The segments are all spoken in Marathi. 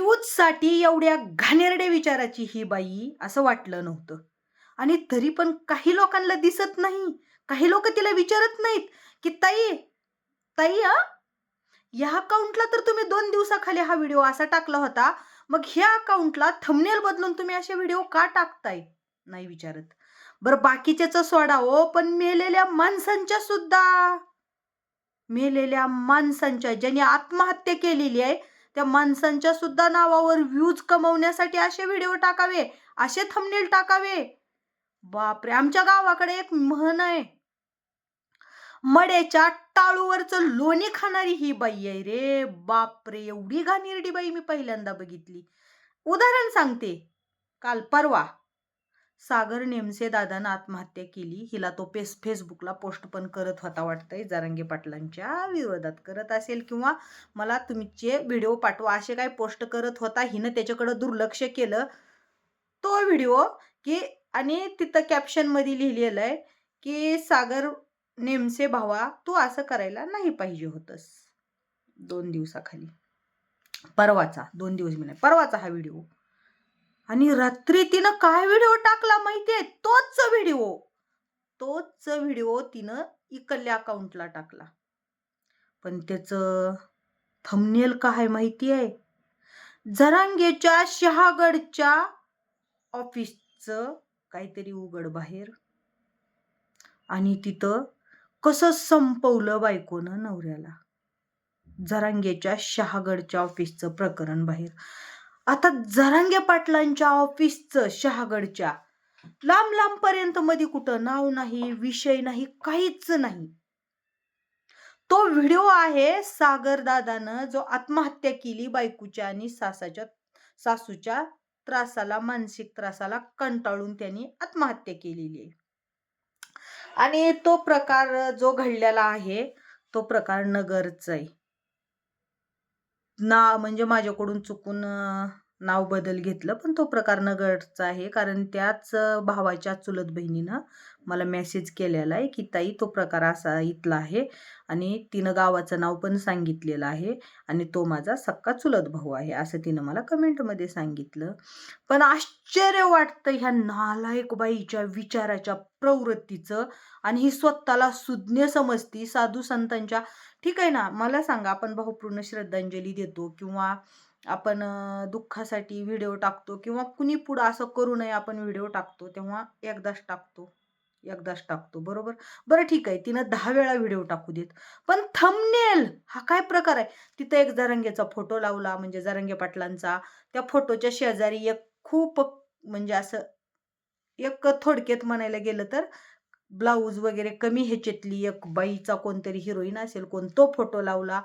व्ह्यूजसाठी एवढ्या घाणेरड्या विचाराची ही बाई असं वाटलं नव्हतं. आणि तरी पण काही लोकांना दिसत नाही. काही लोक तिला विचारत नाहीत की ताई ताई हा? या अकाउंटला तर तुम्ही दोन दिवसाखाली हा व्हिडिओ असा टाकला होता. मग ह्या अकाउंटला थंबनेल बदलून तुम्ही असे व्हिडिओ का टाकताय? नाही विचारत. बरं बाकीच्याच सोडा हो पण मेलेल्या माणसांच्या सुद्धा. मेलेल्या माणसांच्या ज्यांनी आत्महत्या केलेली आहे त्या माणसांच्या सुद्धा नावावर व्ह्यूज कमवण्यासाठी असे व्हिडिओ टाकावे असे थंबनेल टाकावे. बापरे आमच्या गावाकडे एक म्हण आहे. मड्याच्या टाळूवरचं लोणी खाणारी ही बाई आहे रे. बापरे एवढी घाणेरडी बाई मी पहिल्यांदा बघितली. उदाहरण सांगते. काल परवा सागर नेमसे दादानं आत्महत्या केली. हिला तो पेस फेसबुकला पोस्ट पण करत होता वाटतंय. जारंगे पाटलांच्या विरोधात करत असेल किंवा मला तुमचे व्हिडिओ पाठवा असे काय पोस्ट करत होता. हिनं त्याच्याकडं दुर्लक्ष केलं. तो व्हिडिओ की आणि तिथं कॅप्शनमध्ये लिहिलेलं आहे की सागर नेमसे भावा तू असं करायला नाही पाहिजे होतंस. दोन दिवसाखाली. परवाचा दोन दिवस मी नाही परवाचा हा व्हिडिओ. आणि रात्री तिनं काय व्हिडिओ टाकला माहितीये? तोच व्हिडिओ. तोच व्हिडिओ तिनं इकडल्या अकाउंटला टाकला. पण त्याचं थमनेल काय माहिती आहे जरांगेच्या शहागडच्या ऑफिसचं काहीतरी उघड बाहेर. आणि तिथं कसं संपवलं बायकोनं नवऱ्याला? जरांगेच्या शहागडच्या ऑफिसचं प्रकरण बाहेर. आता जरांगे पाटलांच्या ऑफिसचं शहागडच्या. लांब लांब पर्यंत मध्ये कुठं नाव नाही विषय नाही काहीच नाही. तो व्हिडिओ आहे सागर दादानं जो आत्महत्या केली बायकूच्या आणि सासाच्या सासूच्या त्रासाला मानसिक त्रासाला कंटाळून त्यांनी आत्महत्या केलेली. आहे आणि तो प्रकार जो घडलेला आहे तो प्रकार नगरचा आहे. ना म्हणजे माझ्याकडून चुकून नाव बदल घेतलं पण तो प्रकार नगरचा आहे. कारण त्याच भावाच्या चुलत बहिणीनं मला मेसेज केलेला आहे की ताई तो प्रकार असा इथला आहे आणि तिनं गावाचं नाव पण सांगितलेलं आहे आणि तो माझा सक्का चुलत भाऊ आहे असं तिनं मला कमेंटमध्ये सांगितलं. पण आश्चर्य वाटतं ह्या नालायक बाईच्या विचाराच्या प्रवृत्तीचं आणि ही स्वतःला सुज्ञ समजती. साधू संतांच्या ठीक आहे ना मला सांगा आपण भावपूर्ण श्रद्धांजली देतो किंवा आपण दुःखासाठी व्हिडिओ टाकतो किंवा कुणी पुढं असं करू नये आपण व्हिडिओ टाकतो तेव्हा एकदाच टाकतो एकदाच टाकतो बरोबर? बरं ठीक आहे. तिनं दहा वेळा व्हिडिओ टाकू देत. पण थंबनेल हा काय प्रकार आहे? तिथं एक जरंगेचा फोटो लावला म्हणजे जरंगे पाटलांचा. त्या फोटोच्या शेजारी एक खूप म्हणजे असं एक थोडक्यात म्हणायला गेलं तर ब्लाऊज वगैरे कमी ह्याच्यातली एक बाईचा कोणतरी हिरोईन असेल कोण तो फोटो लावला.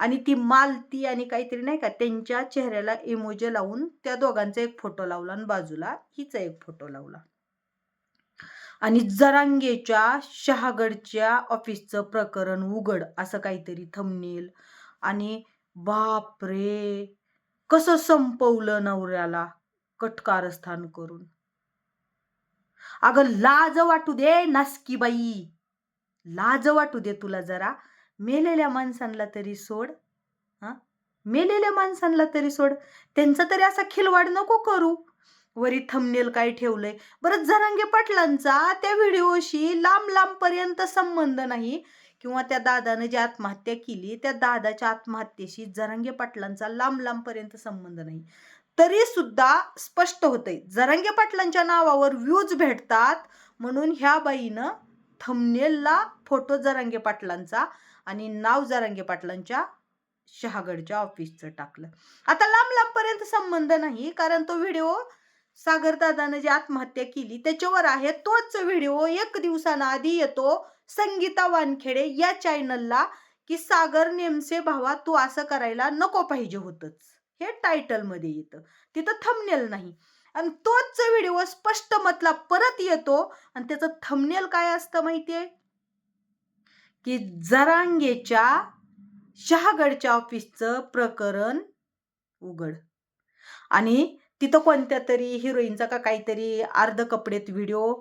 आणि ती मालती आणि काहीतरी नाही का त्यांच्या चेहऱ्याला इमोजे लावून त्या दोघांचा एक फोटो लावला आणि बाजूला हिचा एक फोटो लावला. आणि जरांगेच्या शहागडच्या ऑफिसचं प्रकरण उघड असं काहीतरी थंबनेल आणि बाप रे कसं संपवलं नवऱ्याला कटकारस्थान करून. अगं लाज वाटू दे नासकी बाई लाज वाटू दे तुला जरा. मेलेल्या माणसांना तरी सोड हा? मेलेल्या माणसांना तरी सोड. त्यांचा तरी असा खिलवाड नको करू. वरी थंबनेल काय ठेवलंय? बरं जरांगे पाटलांचा त्या व्हिडिओशी लांब लांब पर्यंत संबंध नाही. किंवा त्या दादानं जी आत्महत्या केली त्या दादाच्या आत्महत्येशी जरांगे पाटलांचा लांब लांब पर्यंत संबंध नाही. तरी सुद्धा स्पष्ट होतंय. जरांगे पाटलांच्या नावावर व्ह्यूज भेटतात म्हणून ह्या बाईनं थंबनेलला फोटो जरांगे पाटलांचा आणि नाव जरांगे पाटलांच्या शहागडच्या ऑफिसचं टाकलं. आता लांब लांबपर्यंत संबंध नाही कारण तो व्हिडिओ सागरदादानं जी आत्महत्या केली त्याच्यावर आहे तोच व्हिडिओ एक दिवसानं आधी येतो संगीता वानखेडे या चॅनलला की सागर नेमसे भावा तू असं करायला नको पाहिजे होतच. हे टायटलमध्ये येतं. तिथं थंबनेल नाही. आणि तोच व्हिडिओ स्पष्ट मतला परत येतो. आणि त्याचं थंबनेल काय असतं माहिती आहे की जरांगेच्या शहागडच्या ऑफिसचं प्रकरण उघड. आणि तिथं कोणत्या तरी हिरोईनचा का काहीतरी अर्ध कपडेत व्हिडिओ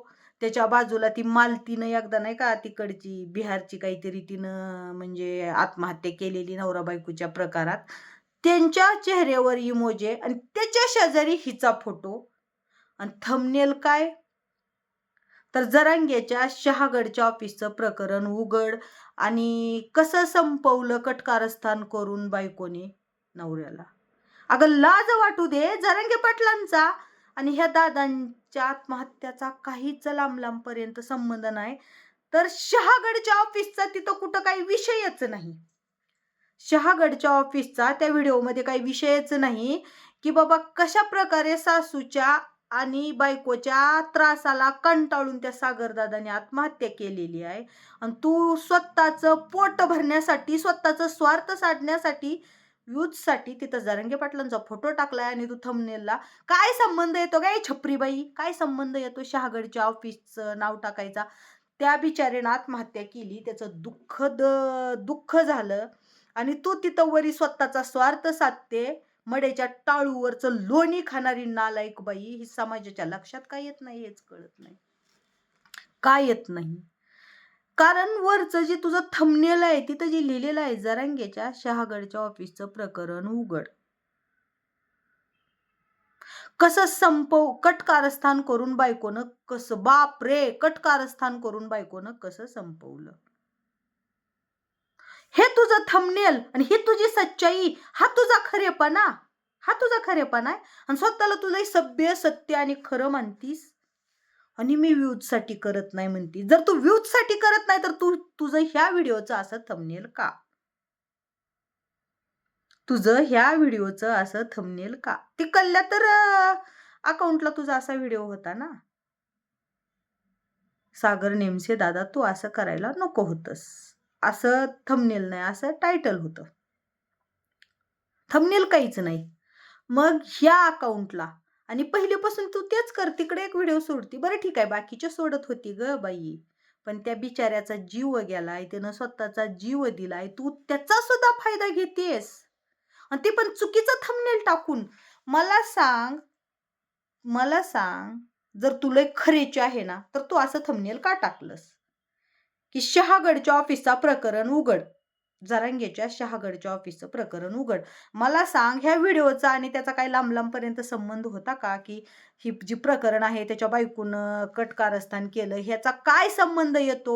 त्याच्या बाजूला ती मालतीनं एकदा नाही का तिकडची बिहारची काहीतरी तिनं म्हणजे आत्महत्या केलेली नवरा बायकोच्या प्रकारात त्यांच्या चेहऱ्यावर इमोजे आणि त्याच्या शेजारी हिचा फोटो आणि थमनेल काय? तर जरांगेच्या शहागडच्या ऑफिसचं प्रकरण उघड आणि कसं संपवलं कटकारस्थान करून बायकोने नवऱ्याला? अगं लाज वाटू दे जरांगे पाटलांचा. आणि ह्या दादांच्या आत्महत्याचा काहीच लांब लांबपर्यंत संबंध नाही. तर शहागडच्या ऑफिसचा तिथं कुठं काही विषयच नाही. शहागडच्या ऑफिसचा त्या व्हिडिओमध्ये काही विषयच नाही की बाबा कशा प्रकारे सासूच्या आणि बायकोच्या त्रासाला कंटाळून त्या सागरदादाने आत्महत्या केलेली आहे. आणि तू स्वतःचं पोट भरण्यासाठी स्वतःचं स्वार्थ साधण्यासाठी यूथसाठी तिथं जरंगे पाटलांचा फोटो टाकलाय आणि तू थंबनेलला काय संबंध येतो काय छपरीबाई? काय संबंध येतो शहागडच्या ऑफिसचं नाव टाकायचा? त्या बिचारीनं आत्महत्या केली त्याचं दुःख द दुःख झालं. आणि तू तिथं वरी स्वतःचा स्वार्थ साधते. मडेच्या टाळूवरचं लोणी खाणारी नालायक बाई ही समाजाच्या लक्षात काय येत नाही हेच कळत नाही. काय येत नाही? कारण वरचं जे तुझं थंबनेल आहे तिथं जे लिहिलेलं आहे जरांगेच्या शहागडच्या ऑफिसचं प्रकरण उघड. कसं संपव कटकारस्थान करून बायकोनं कसं बाप रे कटकारस्थान करून बायकोनं कसं संपवलं? हे थंबनेल आणि ही तुझी सच्चाई हा तुझा खरेपणा हा तुझा खरेपणा आहे? आणि स्वतःला तुला सभ्य सत्य आणि खरं मानतीस आणि मी व्ह्यूजसाठी करत नाही म्हणती. जर तू व्ह्यूजसाठी करत नाही तर तू तुझं ह्या व्हिडिओचं असं थंबनेल का? तुझं ह्या व्हिडिओचं असं थंबनेल का? ते कल्ल्या तर अकाउंटला तुझा असा व्हिडिओ होता ना? सागर नेमसे दादा तू असं करायला नको होतस. असं थमनेल नाही असं टायटल होतं. थमनेल काहीच नाही. मग ह्या अकाउंटला आणि पहिलेपासून तू तेच कर तिकडे एक व्हिडिओ सोडती. बरं ठीक आहे बाकीच्या सोडत होती ग बाई. पण त्या बिचाऱ्याचा जीव गेलाय त्यानं स्वतःचा जीव दिलाय तू त्याचा सुद्धा फायदा घेतेस. आणि ते पण चुकीचं थंबनेल टाकून. मला सांग मला सांग जर तुला खरेचे आहे ना तर तू असं थंबनेल का टाकलंस? की शहागडच्या ऑफिसचा प्रकरण उघड. जरांगेच्या शहागडच्या ऑफिसचं प्रकरण उघड. मला सांग ह्या व्हिडिओचा आणि त्याचा काही लांब लांबपर्यंत संबंध होता का? की ही जी प्रकरण आहे त्याच्या बायकून कटकारस्थान केलं ह्याचा काय संबंध येतो?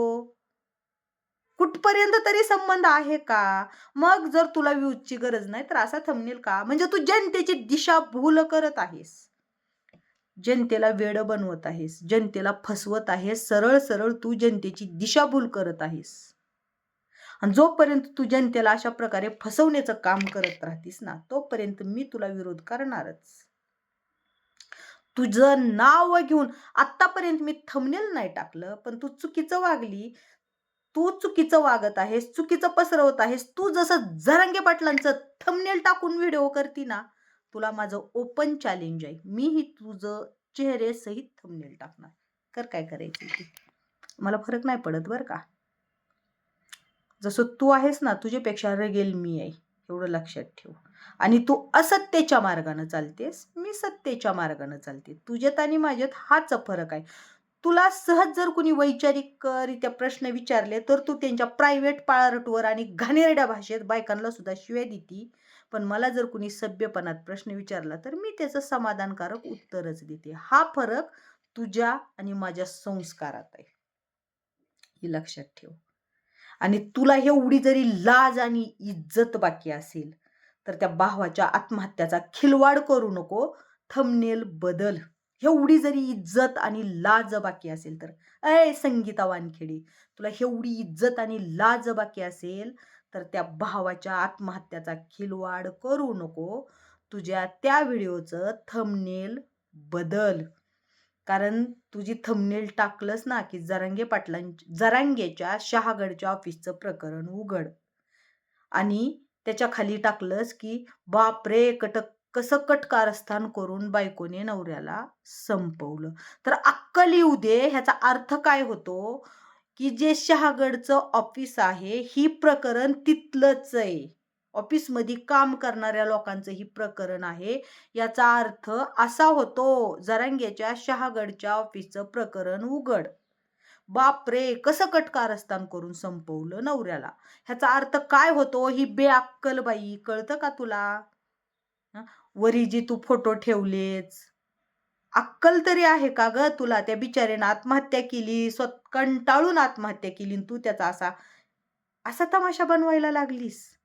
कुठपर्यंत तरी संबंध आहे का? मग जर तुला व्ह्यूजची गरज नाही तर असा थंबनेल का? म्हणजे तू जनतेची दिशा भूल करत आहेस. जनतेला वेड बनवत आहेस जनतेला फसवत आहेस सरळ सरळ तू जनतेची दिशाभूल करत आहेस. आणि जोपर्यंत तू जनतेला अशा प्रकारे फसवण्याचं काम करत राहतीस ना तोपर्यंत मी तुला विरोध करणारच. तुझं नाव घेऊन आतापर्यंत मी थंबनेल नाही टाकलं पण तू चुकीचं वागली. तू चुकीचं वागत आहेस चुकीचं पसरवत आहेस. तू जसं जरंगे पाटलांचं थंबनेल टाकून व्हिडिओ करती ना तुला माझं ओपन चॅलेंज आहे. मीही तुझं चेहरे सहित थंबनेल टाकणार. कर काय करायचं मला फरक नाही पडत बरं का? जसं तू आहेस ना तुझ्यापेक्षा रगेल मी आहे. एवढं लक्षात ठेव. आणि तू असत्तेच्या मार्गानं चालतेस मी सत्तेच्या मार्गानं चालते. तुझ्यात आणि माझ्यात हाच फरक आहे. तुला सहज जर कुणी वैचारिकरित्या प्रश्न विचारले तर तू त्यांच्या प्रायव्हेट पाळरटवर आणि घाणेरड्या भाषेत बायकांना सुद्धा शिव्या देती. पण मला जर कुणी सभ्यपणात प्रश्न विचारला तर मी त्याचं समाधानकारक उत्तरच देते. हा फरक तुझ्या आणि माझ्या संस्कारात आहे. हे लक्षात ठेव. आणि तुला एवढी जरी लाज आणि इज्जत बाकी असेल तर त्या भावाच्या आत्महत्याचा खिलवाड करू नको. थमनेल बदल. एवढी जरी इज्जत आणि लाज बाकी असेल तर. अय संगीता वानखेडे तुला एवढी इज्जत आणि लाज बाकी असेल तर त्या भावाच्या आत्महत्याचा खिलवाड करू नको. तुझ्या त्या व्हिडिओचं थंबनेल बदल. कारण तुझी थंबनेल टाकलंस ना की जरांगे पाटलां जरांगेच्या शहागडच्या ऑफिसचं प्रकरण उघड. आणि त्याच्याखाली टाकलंस की बाप रे कटक कसं कटकारस्थान करून बायकोने नवऱ्याला संपवलं. तर अक्कल येऊ दे ह्याचा अर्थ काय होतो? की जे शहागडचं ऑफिस आहे ही प्रकरण तिथलंच आहे. ऑफिसमध्ये काम करणाऱ्या लोकांचं ही प्रकरण आहे. याचा अर्थ असा होतो जरांगेच्या शहागडच्या ऑफिसचं प्रकरण उघड. बाप रे कसं कटकारस्थान करून संपवलं नवऱ्याला? ह्याचा अर्थ काय होतो ही बेअक्कल बाई कळतं का तुला? वरी जी तू फोटो ठेवलेच. अक्कल तरी आहे का ग तुला? त्या बिचाऱ्यानं आत्महत्या केली स्वत कंटाळून आत्महत्या केली तू त्याचा असा. असा तमाशा बनवायला लागलीस.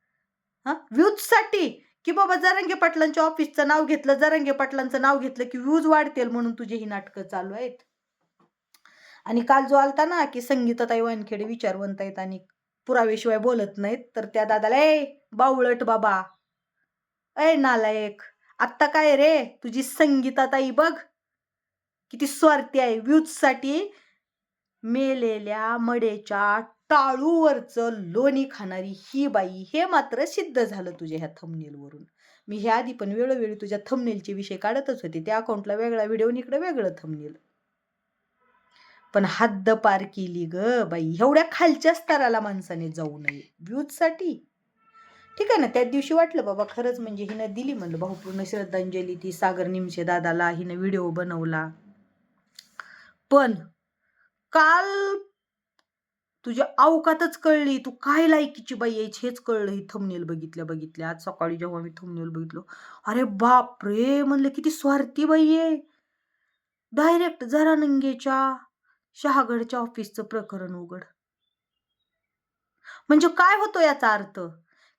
हा? व्ह्यूजसाठी की बाबा जरंगे पाटलांच्या ऑफिसचं नाव घेतलं जरंगे पाटलांचं नाव घेतलं की व्ह्यूज वाढतील म्हणून तुझी ही नाटकं चालू आहेत? आणि काल जो आलता ना की संगीताताई वानखेडे विचारवंत आहेत आणि पुरावेशिवाय बोलत नाहीत तर त्या दादाला ए बावळट बाबा. ए नालायक. आत्ता काय रे? तुझी संगीताताई बघ. किती स्वार्थी आहे. व्ह्यूजसाठी मेलेल्या मडेच्या टाळूवरचं लोणी खाणारी ही बाई हे मात्र सिद्ध झालं तुझ्या ह्या थंबनेलवरून मी ह्या आधी पण वेळोवेळी तुझ्या थंबनेलचे विषय काढतच होते. त्या अकाउंटला वेगळा व्हिडिओ इकडे वेगळं थंबनेल पण हद्द पार केली ग बाई. एवढ्या खालच्या स्तराला माणसाने जाऊ नये. व्ह्यूजसाठी ठीक आहे ना? त्या दिवशी वाटलं बाबा खरंच म्हणजे हिनं दिली म्हणलं. भाऊपूर्ण श्रद्धांजली ती सागर निमशे दादाला. हिनं व्हिडिओ बनवला. पण काल तुझ्या अवकातच कळली तू काय लायकीची बाई यायची हेच कळलं ही थंबनेल बघितल्या बघितल्या. आज सकाळी जेव्हा मी थंबनेल बघितलो अरे बाप रे म्हणलं किती स्वार्थी बाई आहे. डायरेक्ट जरा नंगेच्या शहागडच्या ऑफिसचं प्रकरण उघड. म्हणजे काय होतो याचा अर्थ?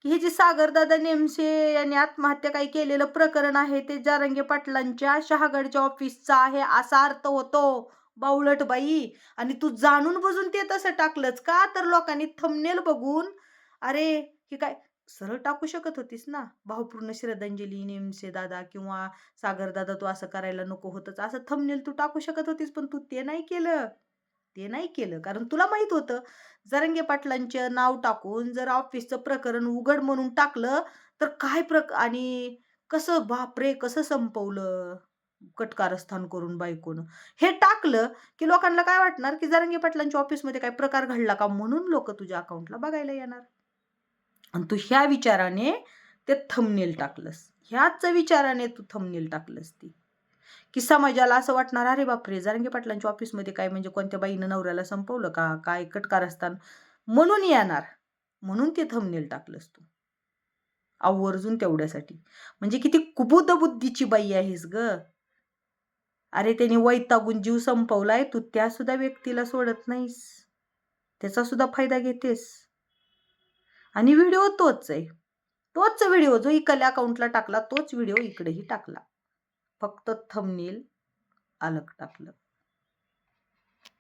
की हे जे सागरदादा नेमसे यांनी आत्महत्या काही केलेलं प्रकरण आहे ते जारंगे पाटलांच्या शहागडच्या ऑफिसचं आहे असा अर्थ होतो. बावळट बाई. आणि तू जाणून बुजून ते तसं टाकलंच का? तर लोकांनी थंबनेल बघून. अरे हे काय? सरळ टाकू शकत होतीस ना? भावपूर्ण श्रद्धांजली नेमसे दादा किंवा सागर दादा तू असं करायला नको होतंच असं थंबनेल तू टाकू शकत होतीस पण तू ते नाही केलं. ते नाही केलं. कारण तुला माहीत होतं जरंगे पाटलांचं नाव टाकून जर ऑफिसचं प्रकरण उघड म्हणून टाकलं तर काय प्रक आणि कसं? बापरे कसं संपवलं? कटकारस्थान करून बायकोनं. हे टाकलं की लोकांना काय वाटणार की जरंगे पाटलांच्या ऑफिसमध्ये काय प्रकार घडला का म्हणून लोक तुझ्या अकाउंटला बघायला येणार? आणि तू ह्या विचाराने ते थंबनेल टाकलंस. ह्याच विचाराने तू थंबनेल टाकलंस ती. की समाजाला असं वाटणार अरे बापरे जारंगे पाटलांच्या ऑफिसमध्ये काय म्हणजे कोणत्या बाईनं नवऱ्याला संपवलं का? काय कटकारस्थान? म्हणून येणार. म्हणून ते थंबनेल टाकलंस तू. आवर्जून तेवढ्यासाठी. म्हणजे किती कुबुद बुद्धीची बाई आहेस ग. अरे त्याने वैतागून जीव संपवलाय तू त्यासुद्धा व्यक्तीला सोडत नाहीस. त्याचा सुद्धा फायदा घेतेस. आणि व्हिडिओ तोच आहे. तोच व्हिडिओ जो इकडल्या अकाउंटला टाकला तोच व्हिडिओ इकडेही टाकला. फक्त थंबनेल अलग टाकलं.